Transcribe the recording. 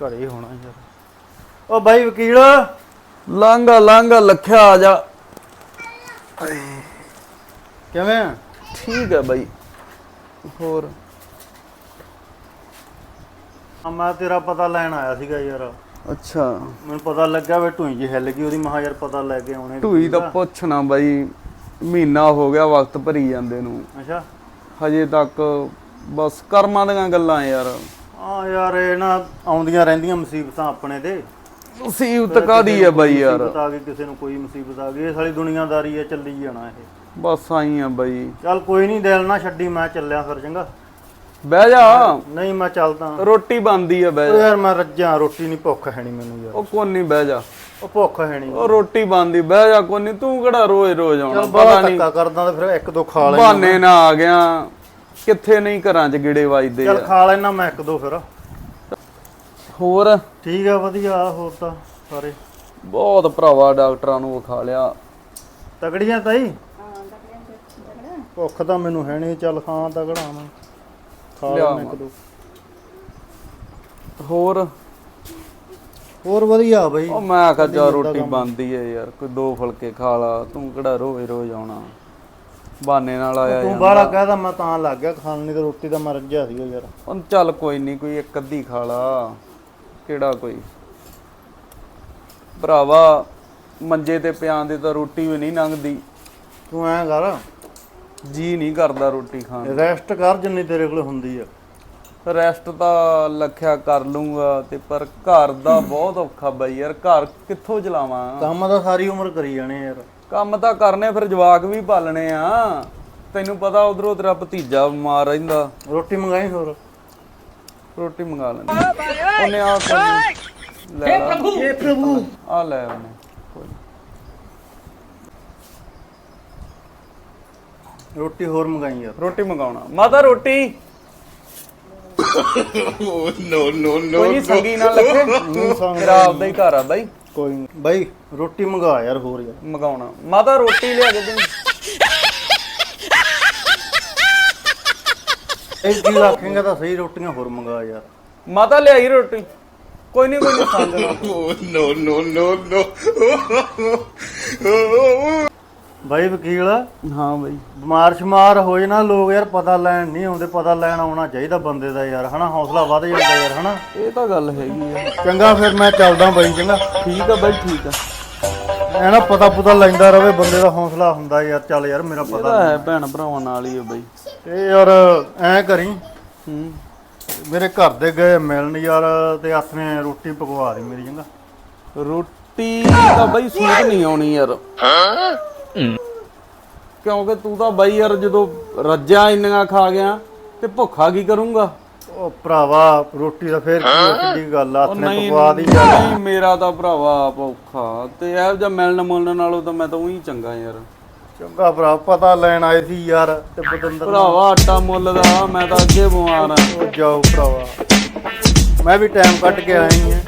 ਘਰੇ ਹੋਣਾ ਯਾਰ। ਓ ਬਾਈ ਵਕੀਲ। ਲਾਂਗਾ ਲਾਂਗਾ ਲਖਿਆ ਆ ਜਾ। ਕਿਵੇਂ ਆ? ਠੀਕ ਹੈ ਬਾਈ। ਹੋਰ? ਆ ਮੈਂ ਤੇਰਾ ਪਤਾ ਲੈਣ ਆਇਆ ਸੀਗਾ ਯਾਰ। ਅੱਛਾ। ਮੈਨੂੰ ਪਤਾ ਲੱਗਾ ਵੇ ਢੂਈ ਜੀ ਹਿੱਲ ਗਈ ਉਹਦੀ ਮਹਾ ਯਾਰ ਪਤਾ ਲੈ ਕੇ ਆਉਣੇ ਢੂਈ ਤਾਂ ਪੁੱਛਣਾ ਬਾਈ ਮਹੀਨਾ ਹੋ ਗਿਆ ਵਕਤ ਭਰੀ ਜਾਂਦੇ ਨੂੰ। ਅੱਛਾ। ਹਜੇ ਤੱਕ ਬਸ ਕਰਮਾਂ ਦੀਆਂ ਗੱਲਾਂ ਯਾਰ। ਆ ਯਾਰ ਇਹ ਨਾ ਆਉਂਦੀਆਂ ਰਹਿੰਦੀਆਂ ਮੁਸੀਬਤਾਂ ਆਪਣੇ ਤੇ। ਮੁਸੀਬਤ ਕਾਦੀ ਹੈ ਬਾਈ ਯਾਰ? ਮੁਸੀਬਤ ਆ ਗਈ ਕਿਸੇ ਨੂੰ ਕੋਈ ਮੁਸੀਬਤ ਆ ਗਈ। ਇਹ ਸਾਲੀ ਦੁਨੀਆਦਾਰੀ ਹੈ ਚੱਲੀ ਜਾਣਾ ਇਹ। ਬਸ ਆਈ ਆ ਬਾਈ। ਚੱਲ ਕੋਈ ਨਹੀਂ ਦਿਲ ਨਾ ਛੱਡੀ ਮੈਂ ਚੱਲਿਆ ਫਿਰ ਚੰਗਾ। ਬਹਿ ਜਾ। ਨਹੀਂ ਮੈਂ ਚੱਲਦਾ। ਰੋਟੀ ਬੰਦੀ ਆ ਬਹਿ ਓ ਜਾ ਯਾਰ ਮੈਂ ਰੱਜਾਂ ਰੋਟੀ ਨਹੀਂ ਭੁੱਖ ਹੈ ਨਹੀਂ ਮੈਨੂੰ ਯਾਰ। ਉਹ ਕੋਨੀ ਬਹਿ ਜਾ। ਉਹ ਭੁੱਖ ਹੈ ਨਹੀਂ ਉਹ ਰੋਟੀ ਬੰਦੀ ਬਹਿ ਜਾ ਕੋਨੀ ਤੂੰ ਕਿਹੜਾ ਰੋਜ਼ ਰੋਜ਼ ਆਉਣਾ ਚੱਲ ਪਤਾ ਨਹੀਂ ਧੱਕਾ ਕਰਦਾ ਤਾਂ ਫਿਰ ਇੱਕ ਦੋ ਖਾ ਲੈ ਬਹਾਨੇ ਨਾ ਆ ਗਿਆ। ਕਿੱਥੇ ਨਹੀਂ ਘਰਾਂ 'ਚ ਗੇੜੇ ਵੱਜਦੇ ਚੱਲ ਆ। ਖਾ ਲੈਣਾ ਮੈਂ ਇੱਕ ਦੋ ਫਿਰ। ਹੋਰ? ਠੀਕ ਆ ਵਧੀਆ ਹੋਰ ਤਾਂ ਸਾਰੇ। ਬਹੁਤ ਭਰਾਵਾ ਡਾਕਟਰਾਂ ਨੂੰ ਵਿਖਾ ਲਿਆ। ਤਗੜੀਆਂ ਤਾਈ? ਭੁੱਖ ਤਾਂ ਮੈਨੂੰ ਹੈ ਨਹੀਂ ਚੱਲ ਖਾਂ ਤਗੜਾ ਮੈਂ। ਖਾ ਲਿਆ ਇੱਕ ਦੋ। ਹੋਰ? ਹੋਰ ਵਧੀਆ ਬਈ। ਉਹ ਮੈਂ ਆਖਿਆ ਚਾ ਰੋਟੀ ਬੰਦੀ ਏ ਯਾਰ ਕੋਈ ਦੋ ਫੁਲਕੇ ਖਾ ਲਾ ਤੂੰ ਕਿਹੜਾ ਰੋਜ਼ ਰੋਜ਼ ਆਉਣਾ। ਬਹਾਨੇ ਨਾਲ ਆਇਆ ਤੂੰ ਬਾਹਲਾ ਕਹਿਦਾ ਮੈਂ ਤਾਂ ਲੱਗ ਗਿਆ ਖਾਣ ਨਹੀਂ ਤੇ ਰੋਟੀ ਤਾਂ ਮੈਂ ਰੱਜਿਆ ਸੀਗਾ ਯਾਰ। ਉਹ ਚੱਲ ਕੋਈ ਨਹੀਂ ਕੋਈ ਇੱਕ ਅੱਧੀ ਖਾ ਲਾ। ਕਿਹੜਾ ਕੋਈ? ਭਰਾਵਾ ਮੰਜੇ ਤੇ ਪਿਆਂ ਦੇ ਤਾਂ ਰੋਟੀ ਵੀ ਨਹੀਂ ਲੰਘਦੀ। ਤੂੰ ਐਂ ਕਰ। ਜੀ ਨਹੀਂ ਕਰਦਾ ਰੋਟੀ ਖਾਣ ਰੈਸਟ ਕਰ ਜਿੰਨੀ ਤੇਰੇ ਕੋਲ ਹੁੰਦੀ ਆ। ਰੈਸਟ ਤਾਂ ਲਖਿਆ ਕਰ ਲੂੰਗਾ ਤੇ ਪਰ ਘਰ ਦਾ ਬਹੁਤ ਔਖਾ ਬਈ ਯਾਰ ਘਰ ਕਿੱਥੋਂ ਚਲਾਵਾਂ? ਕੰਮ ਤਾਂ ਸਾਰੀ ਉਮਰ ਕਰੀ ਜਾਣੇ ਯਾਰ। ਕੰਮ ਤਾਂ ਕਰਨੇ ਫਿਰ ਜਵਾਕ ਵੀ ਪਾਲਣੇ ਆ। ਤੈਨੂੰ ਪਤਾ ਉਧਰੋਂ ਤੇਰਾ ਭਤੀਜਾ ਬਿਮਾਰ ਰਹਿੰਦਾ। ਰੋਟੀ ਮੰਗਾਈ ਹੋਰ? ਰੋਟੀ ਮੰਗਾ ਲੈਂਦੇ। ਉਹਨੇ ਆ ਲੈ। ਪ੍ਰਭੂ! ਏ ਪ੍ਰਭੂ! ਆ ਲੈ ਉਹਨੇ। ਕੋਈ ਨੀ। ਰੋਟੀ ਹੋਰ ਮੰਗਾਈ ਯਾਰ ਰੋਟੀ ਮੰਗਾਉਣਾ। ਮਾਤਾ ਰੋਟੀ। No, no, no. ਕੋਈ ਨਹੀਂ ਸੰਗੀ ਨਾਲ ਲੱਗੇ ਤੇਰਾ ਆਪਦਾ ਹੀ ਘਰ ਆ ਬਾਈ। ਕੋਈ ਨਹੀਂ ਬਾਈ ਰੋਟੀ ਮੰਗਾ ਯਾਰ ਹੋਰ ਯਾਰ। ਮੰਗਾਉਣਾ। ਮਾਤਾ ਰੋਟੀ ਲਿਆ ਕੇ ਦੇ ਇਹ ਕੀ ਆਖੇਂਗਾ ਤਾਂ ਸਹੀ ਰੋਟੀਆਂ ਹੋਰ ਮੰਗਾ ਯਾਰ। ਮਾਤਾ ਲਿਆਈ ਰੋਟੀ। ਕੋਈ ਨਹੀਂ ਕੋਈ Oh, no, no, no, no. ਬਾਈ ਵਕੀਲ ਹਾਂ ਬਾਈ। ਬਿਮਾਰ ਸ਼ਮਾਰ ਹੋ ਜਾਣਾ ਲੋਕ ਯਾਰ ਪਤਾ ਲੈਣ ਨਹੀਂ ਆਉਂਦੇ ਪਤਾ ਲੈਣ ਆਉਣਾ ਚਾਹੀਦਾ ਬੰਦੇ ਦਾ ਯਾਰ ਹਨਾ? ਹੌਸਲਾ ਵੱਧ ਜਾਂਦਾ ਯਾਰ ਹਨਾ? ਇਹ ਤਾਂ ਗੱਲ ਹੈਗੀ ਆ। ਚੰਗਾ ਫਿਰ ਮੈਂ ਚੱਲਦਾ ਬਾਈ ਚੰਗਾ? ਠੀਕ ਆ ਬਾਈ ਠੀਕ ਆ। ਐ ਨਾ ਪਤਾ ਪੁਤਾ ਲੈਂਦਾ ਰਵੇ ਬੰਦੇ ਦਾ ਹੌਸਲਾ ਹੁੰਦਾ ਯਾਰ ਚੱਲ ਯਾਰ ਮੇਰਾ ਪਤਾ ਹੈ ਭੈਣ ਭਰਾਵਾਂ ਨਾਲ ਹੀ ਆ ਬਾਈ। ਤੇ ਯਾਰ ਐ ਕਰੀ। ਹੂੰ। ਮੇਰੇ ਘਰ ਦੇ ਗਏ ਮਿਲਣ ਯਾਰ ਤੇ ਹੱਥ ਨੇ ਰੋਟੀ ਪਕਵਾ ਦੀ ਮੇਰੀ ਚੰਗਾ। ਰੋਟੀ ਤਾਂ ਬਾਈ ਸੂਟ ਨਹੀਂ ਆਉਣੀ ਯਾਰ। ਕਿਉਂਕਿ ਤੂੰ ਤਾਂ ਬਾਈ ਯਾਰ ਜਦੋਂ ਰੱਜਾ ਇੰਨੀਆਂ ਖਾ ਗਿਆ ਤੇ ਭੁੱਖਾ ਕੀ ਕਰੂੰਗਾ? ਉਹ ਭਰਾਵਾ ਰੋਟੀ ਦਾ ਫੇਰ ਕਿੱਡੀ ਗੱਲ ਆ, ਹੱਥ ਨੇ ਪਕਵਾ ਦੀ ਯਾਰ। ਨਹੀਂ ਮੇਰਾ ਤਾਂ ਭਰਾਵਾ ਭੁੱਖਾ ਤੇ ਇਹੋ ਜਿਹਾ ਮਿਲਣ ਮੁਲਣ ਨਾਲੋਂ ਤਾਂ ਮੈਂ ਤਾਂ ਉਹੀ ਚੰਗਾ ਯਾਰ। ਚੰਗਾ ਭਰਾ ਪਤਾ ਲੈਣ ਆਏ ਸੀ ਯਾਰ ਤੇ ਬਦੰਦਰ ਭਰਾਵਾ ਆਟਾ ਮੁੱਲ ਦਾ ਮੈਂ ਤਾਂ ਅੱਗੇ ਬਿਮਾਰ ਆ। ਜਾਓ ਭਰਾਵਾ। ਮੈਂ ਵੀ ਟਾਈਮ ਕੱਢ ਕੇ ਆਈ ਹਾਂ